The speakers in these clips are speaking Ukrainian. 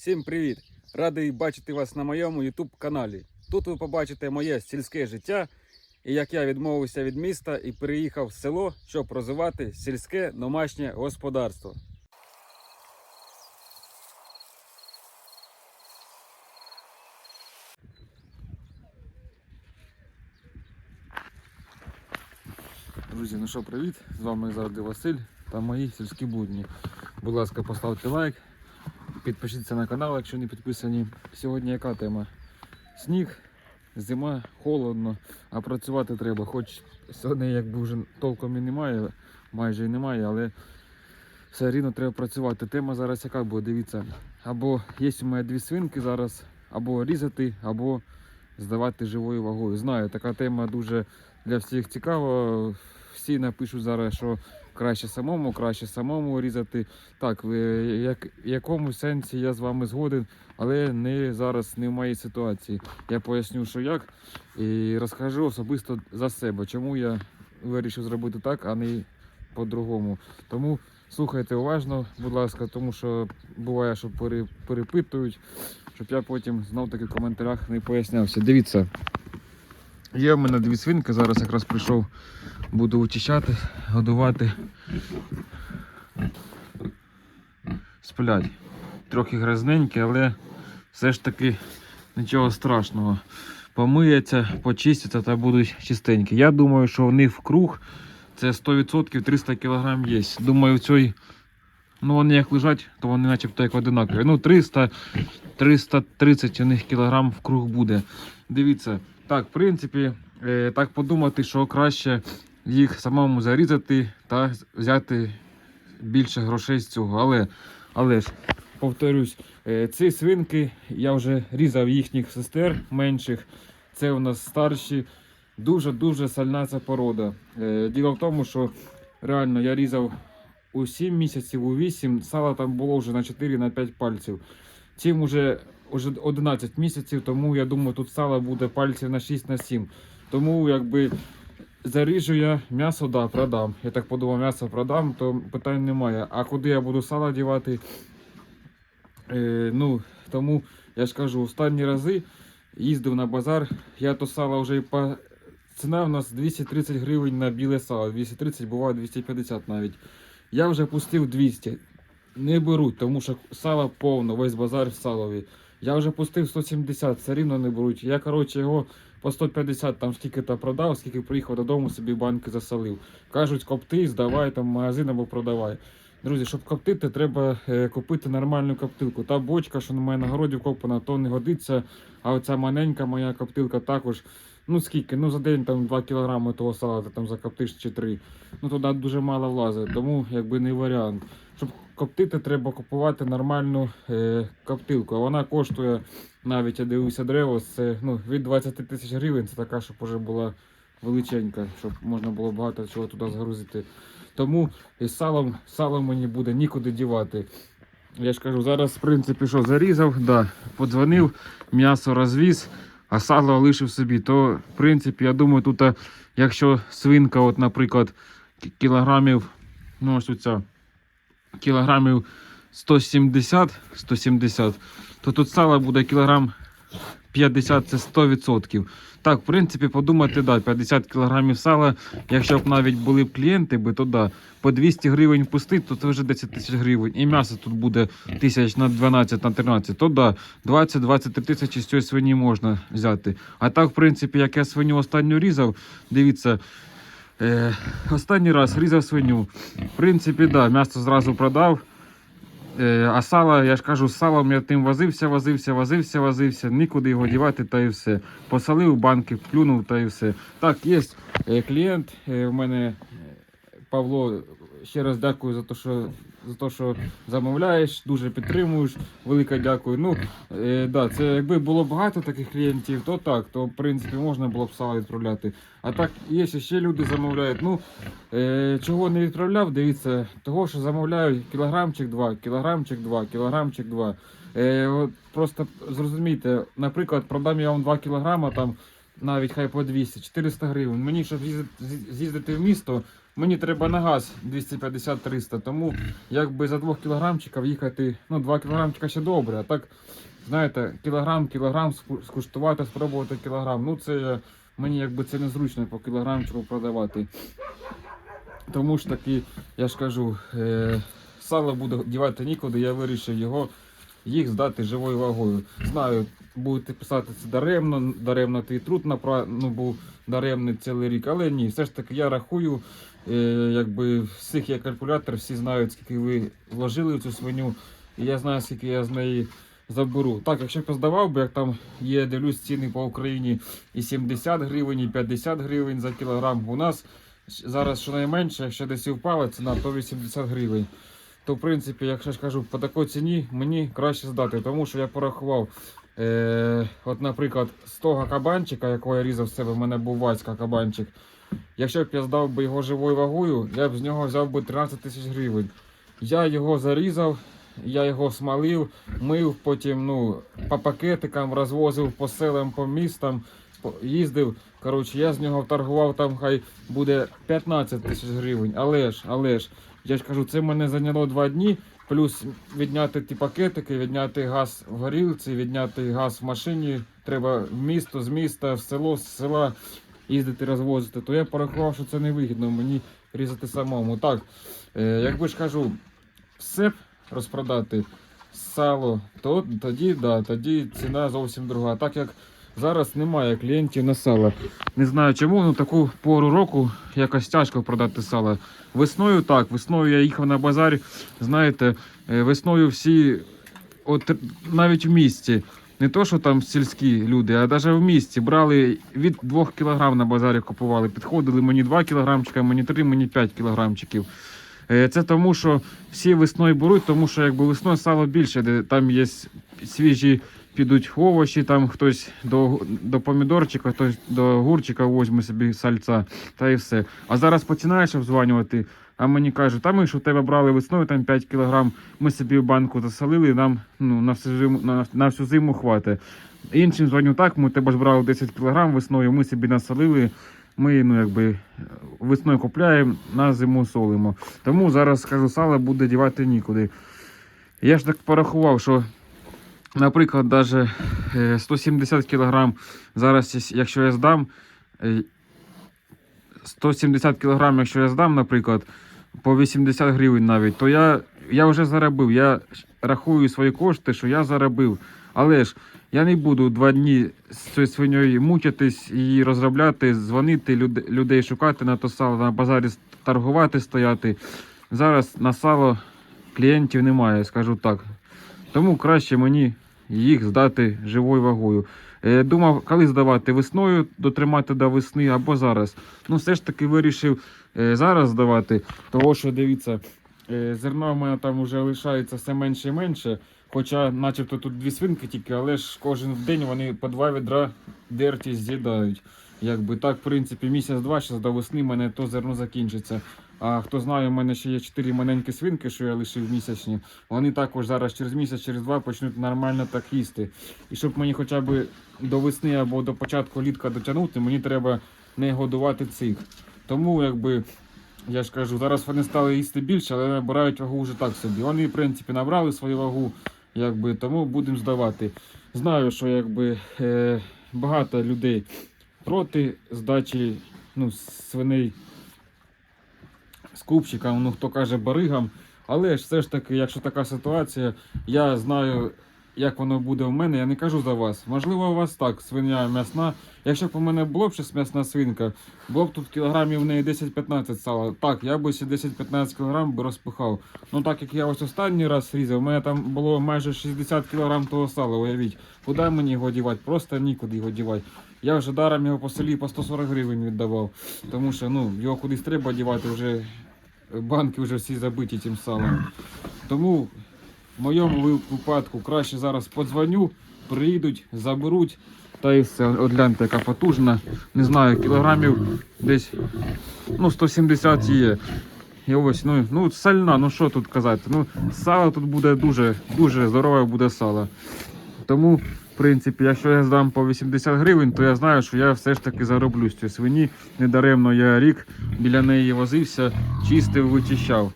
Всім привіт! Радий бачити вас на моєму YouTube каналі. Тут ви побачите моє сільське життя і як я відмовився від міста і переїхав в село, щоб розвивати сільське домашнє господарство. Друзі, ну що, привіт! З вами завжди Василь та мої сільські будні. Будь ласка, поставте лайк, підпишіться на канал, якщо не підписані. Сьогодні яка тема? Сніг, зима, холодно, а працювати треба. Хоч сьогодні якби вже толком і немає, майже і немає, але все рівно треба працювати. Тема зараз яка буде, дивіться. Або є у мене дві свинки зараз, або різати, або здавати живою вагою. Знаю, така тема дуже для всіх цікава. Всі напишуть зараз, що краще самому, краще самому різати. Так, в як, якому сенсі я з вами згоден, але не зараз не в моїй ситуації. Я поясню, що як, і розкажу особисто за себе, чому я вирішив зробити так, а не по-другому. Тому слухайте уважно, будь ласка, тому що буває, що пере, перепитують, щоб я потім знов таки в коментарях не пояснявся. Дивіться. Є в мене дві свинки, зараз якраз прийшов, буду очищати, годувати. Сплять. Трохи грязненькі, але все ж таки нічого страшного. Помиються, почистяться та будуть чистенькі. Я думаю, що в них в круг це 100% 300 кг є. Думаю, в цій, ну вони як лежать, то вони начебто як одинакові. Ну 300, 330 у них кілограм в круг буде. Дивіться, так, в принципі, е, так подумати, що краще їх самому зарізати та взяти більше грошей з цього. Але, але ж, повторюсь, е, ці свинки я вже різав їхніх сестер менших. Це у нас старші. Дуже-дуже сальна ця порода. Е, Діло в тому, що реально я різав у 7 місяців, у 8, сала там було вже на 4-5 пальців. Цим уже, уже 11 місяців, тому я думаю, тут сала буде пальців на 6 на 7. Тому якби заріжу я м'ясо, да, продам. Я так подумав, м'ясо продам, то питань немає. А куди я буду сало дівати? Е, ну, тому я ж кажу, останні рази їздив на базар, я то сало вже і по. Ціна у нас 230 гривень на біле сало. 230, буває 250 навіть. Я вже пустив 200. Не беруть, тому що сало повно, весь базар в салові. Я вже пустив 170, все рівно не беруть. Я, коротше, його по 150 там скільки-то продав, скільки приїхав додому, собі банки засолив. Кажуть, копти, здавай там магазин або продавай. Друзі, щоб коптити, треба е, купити нормальну коптилку. Та бочка, що на мене на городі вкопана, то не годиться. А оця маленька моя коптилка також. Ну скільки? Ну за день там 2 кілограми того сала ти там закоптиш чи 3. Ну туди дуже мало влазить, тому якби не варіант. Щоб коптити, треба купувати нормальну е, коптилку. Вона коштує навіть я дивився древо, це ну, від 20 тисяч гривень. Це така, щоб вже була величенька, щоб можна було багато чого туди загрузити. Тому із салом, салом мені буде нікуди дівати. Я ж кажу, зараз, в принципі, що зарізав, да, подзвонив, м'ясо розвіз, а сало лишив собі. То, в принципі, я думаю, тут, якщо свинка, от, наприклад, кілограмів, ну ось оця, кілограмів 170, 170, то тут сало буде кілограм 50 це 100%. Так, в принципі, подумати, да, 50 кілограмів сала, якщо б навіть були б клієнти, би, то да, по 200 гривень пустити, то це вже 10 тисяч гривень. І м'ясо тут буде тисяч на 12, на 13, то да, 20-23 тисячі з цієї свині можна взяти. А так, в принципі, як я свиню останню різав, дивіться, е, останній раз різав свиню. В принципі, да, м'ясо зразу продав. Е, а сало, я ж кажу, з салом я тим возився, возився, возився, возився, нікуди його дівати та і все. Посолив банки, плюнув та і все. Так, є е, клієнт. У мене е, Павло. Ще раз дякую за те, що за те, що замовляєш, дуже підтримуєш. Велике дякую. Ну, е, да, це якби було багато таких клієнтів, то так, то в принципі можна було б сало відправляти. А так, є ще, люди замовляють. Ну, Е, чого не відправляв, дивіться, того, що замовляють кілограмчик 2, кілограмчик 2, кілограмчик 2. Е, от просто зрозумійте, наприклад, продам я вам 2 кілограма, там навіть хай по 200, 400 гривень. Мені, щоб з'їздити, в місто, мені треба на газ 250-300, тому якби за 2 кілограмчиків їхати, ну 2 кілограмчика ще добре, а так, знаєте, кілограм, кілограм скуштувати, спробувати кілограм. Ну це мені якби це незручно по кілограмчику продавати. Тому ж таки, я ж кажу, е, сало буду дівати нікуди, я вирішив його їх здати живою вагою. Знаю, будете писати це даремно, даремно твій труд напра... ну, був даремний цілий рік, але ні, все ж таки я рахую, е, якби всіх є калькулятор, всі знають, скільки ви вложили в цю свиню, і я знаю, скільки я з неї заберу. Так, якщо б я здавав би, як там є, дивлюсь ціни по Україні і 70 гривень, і 50 гривень за кілограм. У нас зараз щонайменше, якщо десь і впала ціна, то 80 гривень. То, в принципі, якщо я кажу, по такій ціні мені краще здати, тому що я порахував. Е, от, наприклад, з того кабанчика, якого я різав з себе, в мене був васька кабанчик. Якщо б я здав би його живою вагою, я б з нього взяв би 13 тисяч гривень. Я його зарізав, я його смалив, мив, потім ну, по пакетикам розвозив по селам, по містам, їздив. Коротше, я з нього торгував там хай буде 15 тисяч гривень. Але ж, але ж, я ж кажу, це мене зайняло два дні. Плюс відняти ті пакетики, відняти газ в горілці, відняти газ в машині. Треба в місто, з міста, в село, з села їздити, розвозити. То я порахував, що це невигідно мені різати самому. Так, е, якби ж кажу, все розпродати сало, то тоді, да, тоді ціна зовсім друга. Так як зараз немає клієнтів на сало. Не знаю чому, ну таку пору року якось тяжко продати сало. Весною так, весною я їхав на базар, знаєте, е, весною всі, от навіть в місті, не то, що там сільські люди, а навіть в місті брали від 2 кг на базарі купували. Підходили мені 2 кілограмчика, мені 3, мені 5 кілограмчиків. Е, Це тому, що всі весною беруть, тому що якби весною сало більше, де там є свіжі підуть овочі, там хтось до, до помідорчика, хтось до огурчика возьме собі сальця, та і все. А зараз починаєш обзванювати, а мені кажуть, та ми ж у тебе брали весною там 5 кілограм, ми собі в банку засолили, нам ну, на, всю зиму, на, на всю зиму хватить. Іншим дзвоню так, ми тебе ж брали 10 кілограм весною, ми собі насолили. Ми ну, якби, весною купляємо, на зиму солимо. Тому зараз скажу, сало буде дівати нікуди. Я ж так порахував, що, наприклад, навіть 170 кг зараз, якщо я здам, е, 170 кг, якщо я здам, наприклад, по 80 гривень навіть, то я, я вже заробив. Я рахую свої кошти, що я заробив. Але ж я не буду два дні з цією свиньою мучитись, її розробляти, дзвонити, люд- людей шукати на то сало, на базарі торгувати, стояти. Зараз на сало клієнтів немає, скажу так. Тому краще мені їх здати живою вагою. Е, Думав, коли здавати весною, дотримати до весни або зараз. Ну, все ж таки вирішив е, зараз здавати, того що дивіться, е, зерна в мене там вже лишається все менше і менше. Хоча, начебто, тут дві свинки тільки, але ж кожен день вони по два відра дерті з'їдають. Якби так, в принципі, місяць-два, ще до весни мене то зерно закінчиться. А хто знає, у мене ще є чотири маленькі свинки, що я лишив місячні. Вони також зараз через місяць, через два почнуть нормально так їсти. І щоб мені хоча б до весни або до початку літка дотягнути, мені треба не годувати цих. Тому, якби, я ж кажу, зараз вони стали їсти більше, але набирають вагу вже так собі. Вони, в принципі, набрали свою вагу, якби, тому будемо здавати. Знаю, що якби, е, багато людей проти здачі ну, свиней скупщикам, ну хто каже баригам. Але ж все ж таки, якщо така ситуація, я знаю, як воно буде в мене. Я не кажу за вас. Можливо, у вас так, свиня м'ясна. Якщо б у мене було б щось м'ясна свинка, було б тут кілограмів в неї 10-15 сала. Так, я б ще 10-15 кілограм би розпихав. Ну так як я ось останній раз різав, у мене там було майже 60 кілограм того сала, уявіть. Куди мені його дівати? Просто нікуди його дівати. Я вже даром його по селі по 140 гривень віддавав. Тому що ну, його кудись треба дівати, вже банки вже всі забиті цим салом. Тому в моєму випадку краще зараз подзвоню, приїдуть, заберуть. Та і все, от гляньте, яка потужна. Не знаю, кілограмів десь ну, 170 є. І ось, ну, ну сальна, ну що тут казати. Ну, сало тут буде дуже, дуже здорове буде сало. Тому, в принципі, якщо я здам по 80 гривень, то я знаю, що я все ж таки зароблю з цієї свині. Недаремно я рік біля неї возився, чистив, вичищав.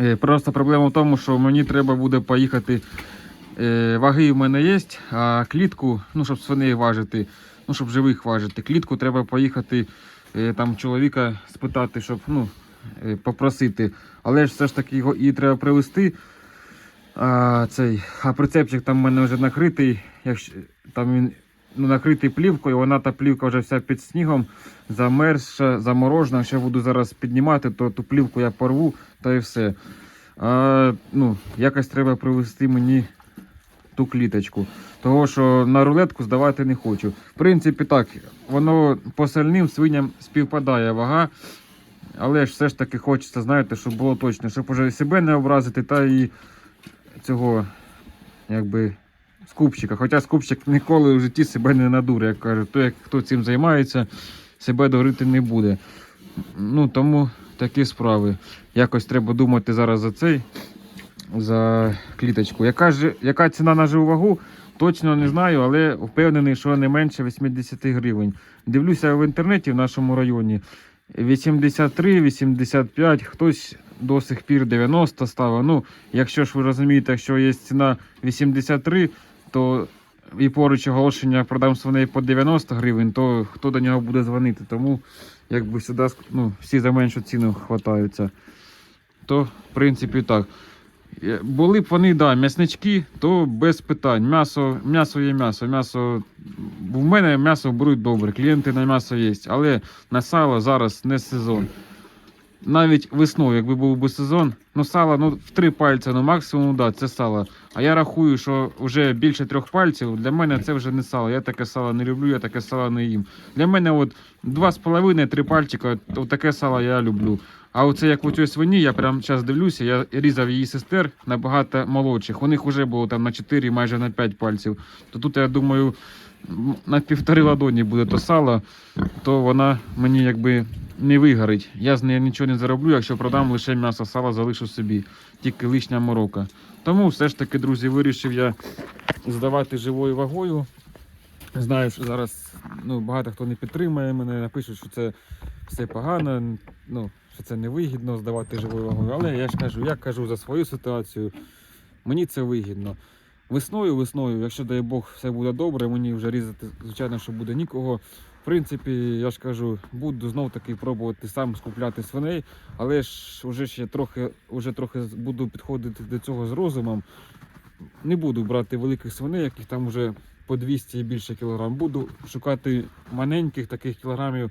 Е, Просто проблема в тому, що мені треба буде поїхати. Е, Ваги в мене є, а клітку, ну, щоб свиней важити, ну, щоб живих важити, клітку треба поїхати е, там чоловіка спитати, щоб ну, попросити. Але ж все ж таки його її треба привезти. А, цей, а прицепчик там в мене вже накритий. Якщо, там він ну, накритий плівкою, вона та плівка вже вся під снігом, замерзша, заморожена. Якщо буду зараз піднімати, то ту плівку я порву та і все. А, ну, якось треба привезти мені ту кліточку. Того, що на рулетку здавати не хочу. В принципі, так, воно по сальним свиням співпадає вага. Але ж все ж таки хочеться, знаєте, щоб було точно, щоб уже себе не образити, та і цього, якби, скупщика. Хоча скупщик ніколи в житті себе не надуре, як кажуть. То, як хто цим займається, себе дурити не буде. Ну, тому такі справи. Якось треба думати зараз за цей, за кліточку. Яка, ж, яка ціна на живу вагу? Точно не знаю, але впевнений, що не менше 80 гривень. Дивлюся в інтернеті в нашому районі. 83, 85, хтось до сих пір 90 ставив. Ну, якщо ж ви розумієте, що є ціна 83, то і поруч оголошення продам свиней по 90 гривень, то хто до нього буде дзвонити? Тому якби сюди ну, всі за меншу ціну хватаються. То, в принципі, так. Е, Були б вони, да, м'яснички, то без питань. М'ясо, м'ясо є м'ясо. М'ясо. В мене м'ясо беруть добре, клієнти на м'ясо є, але на сало зараз не сезон. Навіть весною, якби був би сезон, ну сало ну, в три пальці, ну максимум, да, це сало. А я рахую, що вже більше трьох пальців для мене це вже не сало. Я таке сало не люблю, я таке сало не їм. Для мене от два з половиною, три пальчика, от таке сало я люблю. А оце як у цій свині, я прямо зараз дивлюся, я різав її сестер набагато молодших. У них вже було там на 4, майже на 5 пальців. То тут я думаю, на півтори ладоні буде то сало, то вона мені якби не вигорить. Я з неї нічого не зароблю, якщо продам лише м'ясо, сало залишу собі, тільки лишня морока. Тому все ж таки, друзі, вирішив я здавати живою вагою. Знаю, що зараз ну, багато хто не підтримує мене, напишуть, що це все погано, ну, що це невигідно здавати живою вагою. Але я ж кажу, я кажу за свою ситуацію, мені це вигідно. Весною, весною, якщо дай Бог, все буде добре, мені вже різати, звичайно, що буде нікого. В принципі, я ж кажу, буду знов таки пробувати сам скупляти свиней, але ж вже ще трохи, вже трохи буду підходити до цього з розумом. Не буду брати великих свиней, яких там вже по 200 і більше кілограм. Буду шукати маленьких таких кілограмів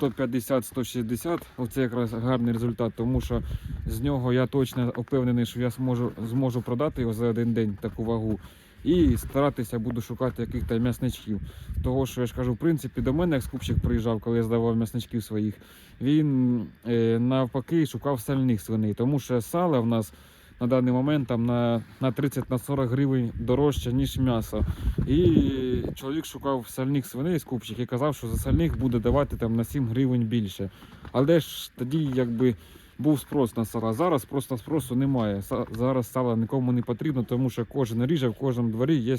150-160. Оце якраз гарний результат, тому що з нього я точно впевнений, що я зможу, зможу продати його за один день таку вагу. І старатися буду шукати яких-то м'ясничків. Того, що я ж кажу, в принципі, до мене як скупщик приїжджав, коли я здавав м'ясничків своїх, він е, навпаки шукав сальних свиней, тому що сало в нас на даний момент там на, на 30-40 гривень дорожче, ніж м'ясо. І чоловік шукав сальних свиней скупщик і казав, що за сальних буде давати там на 7 гривень більше. Але ж тоді якби був спрос на сало. Зараз просто спросу немає. Зараз сало нікому не потрібно, тому що кожен ріже, в кожному дворі є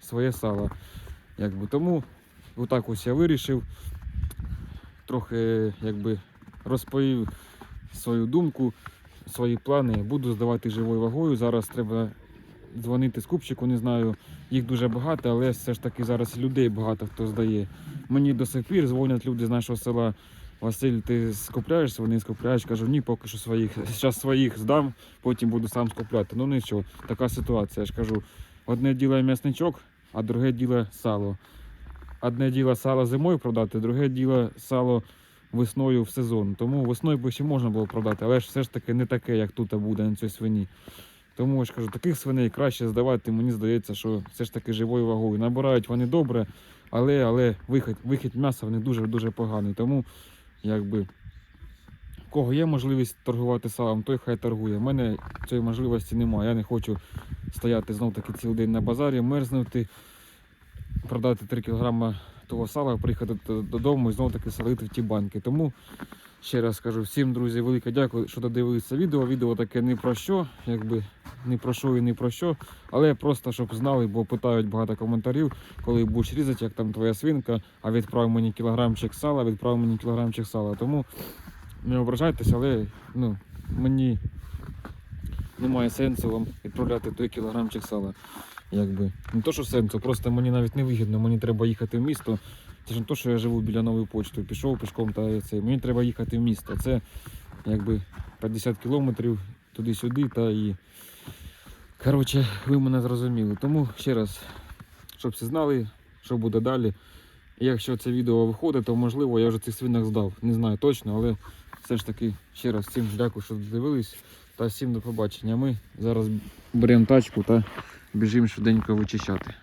своє сало. Якби. Тому отак ось я вирішив. Трохи якби розповів свою думку, свої плани. Буду здавати живою вагою. Зараз треба дзвонити скупчику, не знаю. Їх дуже багато, але все ж таки зараз людей багато хто здає. Мені до сих пір дзвонять люди з нашого села. Василь, ти скупляєш свини, скупляєш? Кажу, ні, поки що своїх. Зараз своїх здам, потім буду сам скупляти. Ну нічого, така ситуація. Я ж кажу, одне діло м'ясничок, а друге діло сало. Одне діло сало зимою продати, друге діло сало весною в сезон. Тому весною би ще можна було продати, але ж все ж таки не таке, як тут буде на цій свині. Тому ж кажу, таких свиней краще здавати, мені здається, що все ж таки живою вагою. Набирають вони добре, але, але вихід, вихід м'яса вони дуже-дуже поганий. Тому якби. Кого є можливість торгувати салом, той хай торгує. У мене цієї можливості немає. Я не хочу стояти знов таки цілий день на базарі, мерзнути, продати 3 кг того сала, приїхати додому і знов таки солити в ті банки. Тому Ще раз скажу всім, друзі, велике дякую, що додивилися відео. Відео таке не про що, якби не про що і не про що. Але просто щоб знали, бо питають багато коментарів, коли будеш різати, як там твоя свинка, а відправ мені кілограмчик сала, відправ мені кілограмчик сала. Тому не ображайтеся, але ну, мені немає сенсу вам відправляти той кілограмчик сала. Якби. Не то, що сенсу, просто мені навіть не вигідно, мені треба їхати в місто. Це ж не то, що я живу біля нової почти, пішов пішком та це. Мені треба їхати в місто. Це якби 50 кілометрів туди-сюди та і. Коротше, ви мене зрозуміли. Тому ще раз, щоб всі знали, що буде далі. Якщо це відео виходить, то можливо я вже цих свинок здав. Не знаю точно, але все ж таки ще раз всім дякую, що дивились. Та всім до побачення. Ми зараз беремо тачку та біжимо швиденько вичищати.